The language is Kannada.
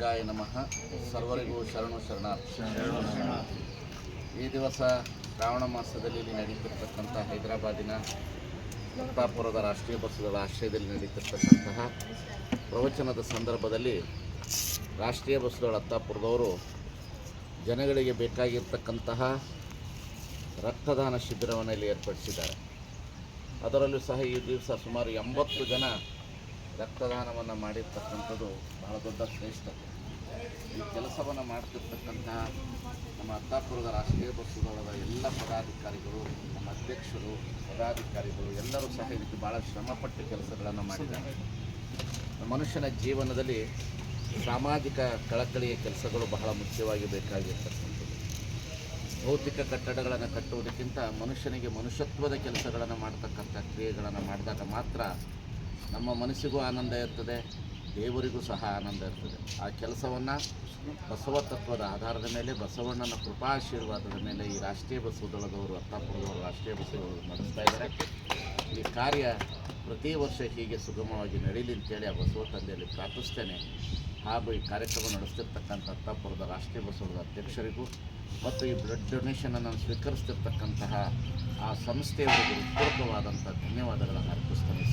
ಲಿಂಗಾಯ ನಮಃ. ಸರ್ವರಿಗೂ ಶರಣು ಶರಣಾರ್ಥಿ. ಈ ದಿವಸ ಶ್ರಾವಣ ಮಾಸದಲ್ಲಿ ಇಲ್ಲಿ ನಡೀತಿರ್ತಕ್ಕಂಥ ಹೈದರಾಬಾದಿನ ಮುಕ್ತಾಪುರದ ರಾಷ್ಟ್ರೀಯ ಬಸ್ಸುಗಳ ಆಶ್ರಯದಲ್ಲಿ ನಡೀತಿರ್ತಕ್ಕಂತಹ ಪ್ರವಚನದ ಸಂದರ್ಭದಲ್ಲಿ ರಾಷ್ಟ್ರೀಯ ಬಸ್ಸುಗಳ ಅತ್ತಾಪುರದವರು ಜನಗಳಿಗೆ ಬೇಕಾಗಿರ್ತಕ್ಕಂತಹ ರಕ್ತದಾನ ಶಿಬಿರವನ್ನು ಇಲ್ಲಿ ಏರ್ಪಡಿಸಿದ್ದಾರೆ. ಅದರಲ್ಲೂ ಸಹ ಈ ದಿವಸ ಸುಮಾರು ಎಂಬತ್ತು ಜನ ರಕ್ತದಾನವನ್ನು ಮಾಡಿರ್ತಕ್ಕಂಥದ್ದು ಬಹಳ ದೊಡ್ಡ ಶ್ರೇಷ್ಠತೆ ಈ ಕೆಲಸವನ್ನು ಮಾಡ್ತಿರ್ತಕ್ಕಂಥ ನಮ್ಮ ಅತ್ತಾಪುರದ ರಾಷ್ಟ್ರೀಯ ಬಸ್ಸುಗಳ ಎಲ್ಲ ಪದಾಧಿಕಾರಿಗಳು, ನಮ್ಮ ಅಧ್ಯಕ್ಷರು, ಪದಾಧಿಕಾರಿಗಳು ಎಲ್ಲರೂ ಸಹ ಇದಕ್ಕೆ ಭಾಳ ಶ್ರಮಪಟ್ಟು ಕೆಲಸಗಳನ್ನು ಮಾಡಿದ್ದಾರೆ. ಮನುಷ್ಯನ ಜೀವನದಲ್ಲಿ ಸಾಮಾಜಿಕ ಕಳಕಳಿಯ ಕೆಲಸಗಳು ಬಹಳ ಮುಖ್ಯವಾಗಿ ಬೇಕಾಗಿರ್ತಕ್ಕಂಥದ್ದು ಭೌತಿಕ ಕಟ್ಟಡಗಳನ್ನು ಕಟ್ಟುವುದಕ್ಕಿಂತ ಮನುಷ್ಯನಿಗೆ ಮನುಷ್ಯತ್ವದ ಕೆಲಸಗಳನ್ನು ಮಾಡ್ತಕ್ಕಂಥ ಕ್ರಿಯೆಗಳನ್ನು ಮಾಡಿದಾಗ ಮಾತ್ರ ನಮ್ಮ ಮನಸ್ಸಿಗೂ ಆನಂದ ಇರ್ತದೆ, ದೇವರಿಗೂ ಸಹ ಆನಂದ ಇರ್ತದೆ. ಆ ಕೆಲಸವನ್ನು ಬಸವ ತತ್ವದ ಆಧಾರದ ಮೇಲೆ, ಬಸವಣ್ಣನ ಕೃಪಾಶೀರ್ವಾದದ ಮೇಲೆ ಈ ರಾಷ್ಟ್ರೀಯ ಬಸವದಳದವರು ಅತ್ತಾಪುರದವರು ರಾಷ್ಟ್ರೀಯ ಬಸ್ಸುಗಳು ನಡೆಸ್ತಾ ಇದ್ದಾರೆ. ಈ ಕಾರ್ಯ ಪ್ರತಿ ವರ್ಷ ಹೀಗೆ ಸುಗಮವಾಗಿ ನಡೀಲಿ ಅಂತೇಳಿ ಆ ಬಸವ ತಂದೆಯಲ್ಲಿ ಪ್ರಾರ್ಥಿಸ್ತೇನೆ. ಹಾಗೂ ಈ ಕಾರ್ಯಕ್ರಮ ನಡೆಸ್ತಿರ್ತಕ್ಕಂಥ ಅತ್ತಾಪುರದ ರಾಷ್ಟ್ರೀಯ ಬಸವದ ಅಧ್ಯಕ್ಷರಿಗೂ ಮತ್ತು ಈ ಬ್ಲಡ್ ಡೊನೇಷನನ್ನು ಸ್ವೀಕರಿಸ್ತಿರ್ತಕ್ಕಂತಹ ಆ ಸಂಸ್ಥೆಯವರಿಗೆ ಹೃತ್ಪೂರ್ವಕವಾದಂಥ ಧನ್ಯವಾದಗಳನ್ನು ಅರ್ಪಿಸ್ತೇನೆ. ಈ